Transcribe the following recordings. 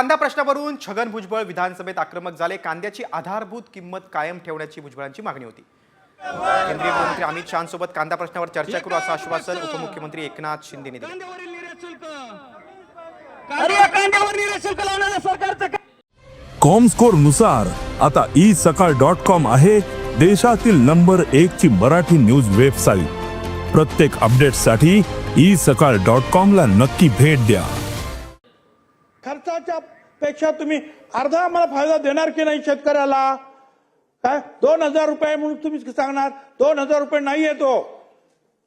कांदा प्रश्नावरून छगन भुजबळ विधानसभेत आक्रमक झाले. कांद्याची आधारभूत किंमत कायम ठेवण्याची भुजबळांची मागणी होती. केंद्रीय गृहमंत्री अमित शहासोबत कांदा प्रश्नावर चर्चा करू असं आश्वासन उपमुख्यमंत्री एकनाथ शिंदेने दिलं. कांद्यावरील निर्यात शुल्क. अरे या कांद्यावर निर्यात शुल्क लावणाऱ्या सरकारचं काय? कॉमस्कोरनुसार आता ई सकाळ डॉट कॉम आहे देशातील नंबर एक ची मराठी न्यूज वेबसाईट. प्रत्येक अपडेटसाठी ई सकाळ डॉट कॉम ला नक्की भेट द्या. खर्चाच्या पेक्षा तुम्ही अर्धा आम्हाला फायदा देणार की नाही शेतकऱ्याला? काय? दोन हजार रुपये म्हणून तुम्ही सांगणार? दोन हजार रुपये नाही येतो.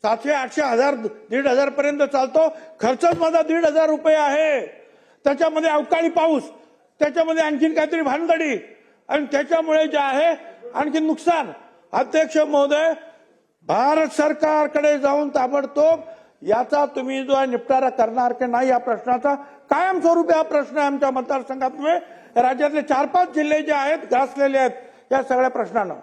सातशे आठशे हजार दीड हजार पर्यंत चालतो. खर्चच माझा दीड हजार रुपये आहे. त्याच्यामध्ये अवकाळी पाऊस त्याच्यामध्ये आणखीन काहीतरी भानगडी. आणि त्याच्यामुळे जे आहे आणखी नुकसान. अध्यक्ष महोदय भारत सरकारकडे जाऊन ताबडतोब याचा तुम्ही जो आहे निपटारा करणार की नाही या प्रश्नाचा कायमस्वरूपी हा प्रश्न आहे आमच्या मतदारसंघात राज्यातले चार पाच जिल्हे जे आहेत ग्रासलेले आहेत या सगळ्या प्रश्नानं.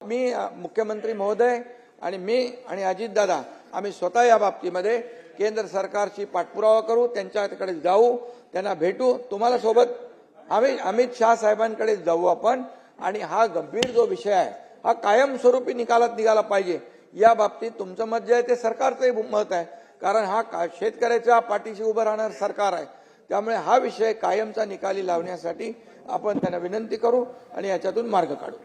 मी मुख्यमंत्री महोदय आणि मी आणि अजितदादा आम्ही स्वतः या बाबतीमध्ये केंद्र सरकारशी पाठपुरावा करू त्यांच्याकडे जाऊ त्यांना भेटू. तुम्हाला सोबत आम्ही अमित शहा साहेबांकडे जाऊ आपण. आणि हा गंभीर जो विषय आहे हा कायमस्वरूपी निकालात निघाला पाहिजे. या बाबतीत तुमचं मत जे आहे ते सरकारचंही मत आहे. कारण हा का- शेतकऱ्याच्या पाठीशी उभं राहणार सरकार आहे. त्यामुळे हा विषय कायमचा निकाली लावण्यासाठी आपण त्यांना विनंती करू आणि याच्यातून मार्ग काढू.